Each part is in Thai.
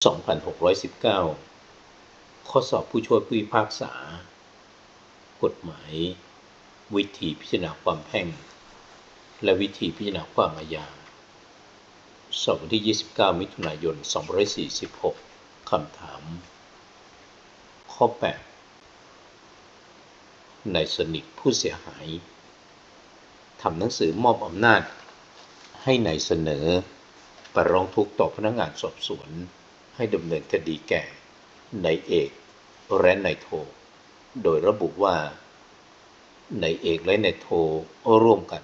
2619 ข้อสอบผู้ช่วยผู้พิพากษา กฎหมาย วิธีพิจารณาความแพ่ง และวิธีพิจารณาความอาญา สอบวันที่ 29 มิถุนายน 2546 คำถาม ข้อ 8 นายสนิทผู้เสียหาย ทำหนังสือมอบอำนาจ ให้ในายเสนอไปร้องทุกข์ต่อพนักงานสอบสวน ให้ดำเนินคดีแก่นายเอกและนายโท โดยระบุว่านายเอกและนายโทร่วมกัน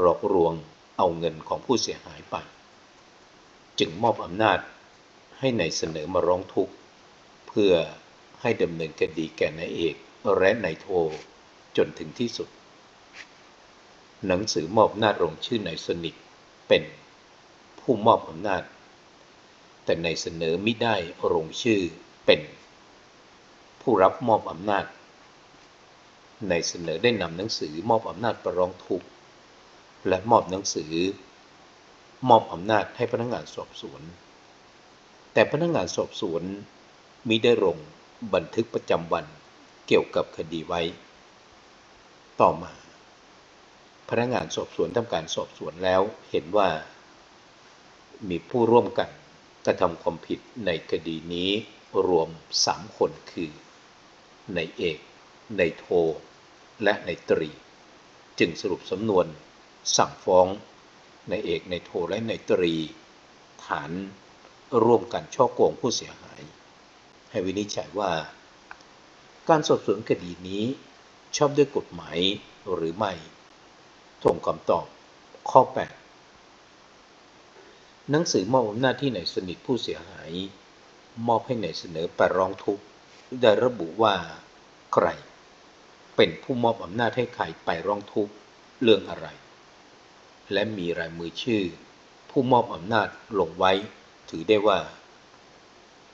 หลอกลวงเอาเงินของผู้เสียหายไป จึงมอบอำนาจให้ในายเสนอมาร้องทุกข์ เพื่อให้ดำเนินคดีแก่นายเอกและนายโทจนถึงที่สุด หนังสือมอบอำนาจลงชื่อนายสนิทเป็นผู้มอบอำนาจ แต่ในเสนอมิได้ลงชื่อเป็น ผู้รับมอบอำนาจ ในเสนอได้นำหนังสือมอบอำนาจปร้องทุกข์และมอบหนังสือ มอบอำนาจให้พนักงานสอบสวน แต่พนักงานสอบสวนมิได้ลงบันทึกประจำวันเกี่ยวกับคดีไว้ ต่อมา พนักงานสอบสวนทำการสอบสวนแล้วเห็นว่า มีผู้ร่วมกัน กระทำความผิดในคดีนี้รวม3คนคือ ในเอก ในโท และในตรี จึงสรุปสำนวนสั่งฟ้อง ในเอก ในโท และในตรี ฐานร่วมกันช่อโกงผู้เสียหาย ให้วินิจฉัยว่า การสอบสวนคดีนี้ ชอบด้วยกฎหมายหรือไม่ทงคำตอบข้อ 8 หนังสือมอบอำนาจที่นายสนิทผู้เสียหาย มอบให้นายเสนอไปร้องทุกข์ได้ระบุว่า ใคร เป็นผู้มอบอำนาจให้ใครไปร้องทุกข์เรื่องอะไร และมีรายมือชื่อ ผู้มอบอำนาจลงไว้ ถือได้ว่า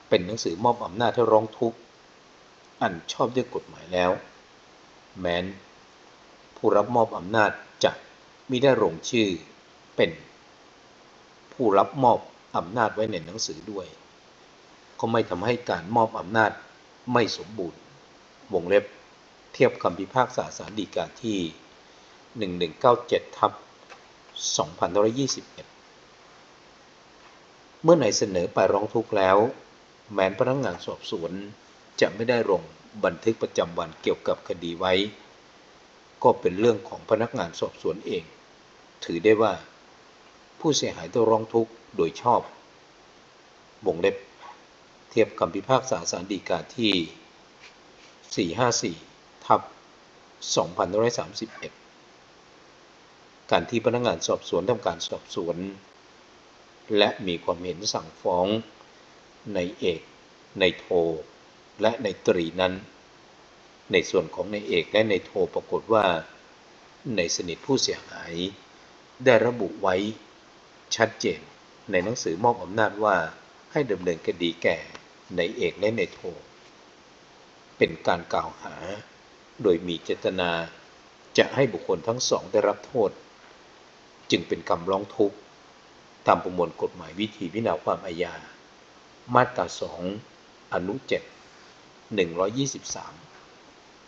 เป็นหนังสือมอบอำนาจให้ร้องทุกข์อันชอบด้วยกฎหมายแล้ว แม้น ผู้รับมอบอำนาจจะมิได้ลงชื่อเป็น ผู้รับมอบอำนาจไว้ในหนังสือด้วย ก็ไม่ทำให้การมอบอำนาจไม่สมบูรณ์ วงเล็บเทียบคำพิพากษาสารดีกาที่ 1197ทับ2521 เมื่อนายเสนอไปร้องทุกข์แล้ว แม้นพนักงานสอบสวนจะไม่ได้ลงบันทึกประจำวันเกี่ยวกับคดีไว้ ก็เป็นเรื่องของพนักงานสอบสวนเอง ถือได้ว่า ผู้เสียหายต้องร้องทุกข์โดยชอบวงเล็บ เทียบคำพิพากษาสารดีกาที่ 454 ทับ 2531 การที่พนักงานสอบสวนทำการสอบสวน และมีความเห็นสั่งฟ้องในเอก ในโท และในตรีนั้น ในส่วนของในเอกและในโทปรากฏว่า ในสนิทผู้เสียหาย ได้ระบุไว้ ชัดเจน ในหนังสือมอบอำนาจว่าให้ดำเนินคดีแก่ในเอกและในโท เป็นการกล่าวหา โดยมีเจตนาจะให้บุคคลทั้งสองได้รับโทษ จึงเป็นคำร้องทุกข์ตามประมวลกฎหมายวิธีพิจารณาความอาญา มาตราสองอนุเจ็ดหนึ่งร้อยยี่สิบสาม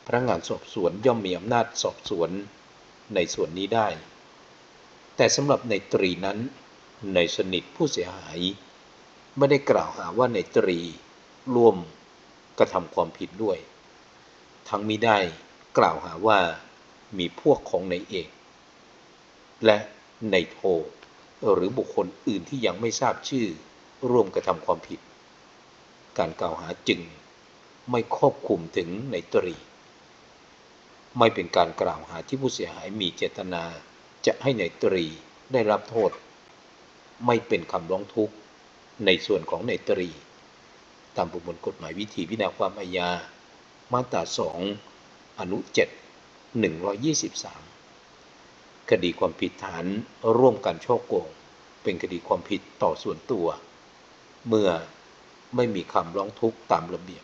พนักงานสอบสวนย่อมมีอำนาจสอบสวนในส่วนนี้ได้ แต่สำหรับในตรีนั้น ในสนิทผู้เสียหาย ไม่ได้กล่าวหาว่าในตรีร่วมกระทำความผิดด้วย ทั้งมิได้กล่าวหาว่ามีพวกของในเอก และในโทหรือบุคคลอื่นที่ยังไม่ทราบชื่อร่วมกระทำความผิด การกล่าวหาจึงไม่ครอบคลุมถึงในตรี ไม่เป็นการกล่าวหาที่ผู้เสียหายมีเจตนาจะให้ในตรีได้รับโทษ ไม่เป็นคำร้องทุกข์ ในส่วนของในตรี ตามประมวลกฎหมายวิธีพิจารณาความอาญา มาตราสองอนุเจ็ดหนึ่งร้อยยี่สิบสามคดีความผิดฐานร่วมกันช่อโกง เป็นคดีความผิดต่อส่วนตัว เมื่อไม่มีคำร้องทุกข์ตามระเบียบ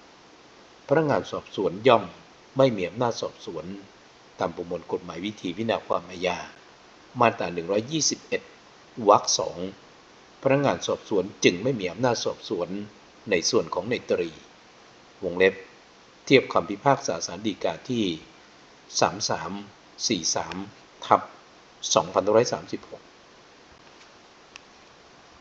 พนักงานสอบสวนย่อมไม่มีอำนาจสอบสวน ตามประมวลกฎหมายวิธีพิจารณาความอาญา มาตรา121 วรรคสองพนักงานสอบสวนจึงไม่มีอำนาจสอบสวนในส่วนของในตรี วงเล็บ เทียบคำพิพากษาสารดีกาที่ 3343 ทับ2536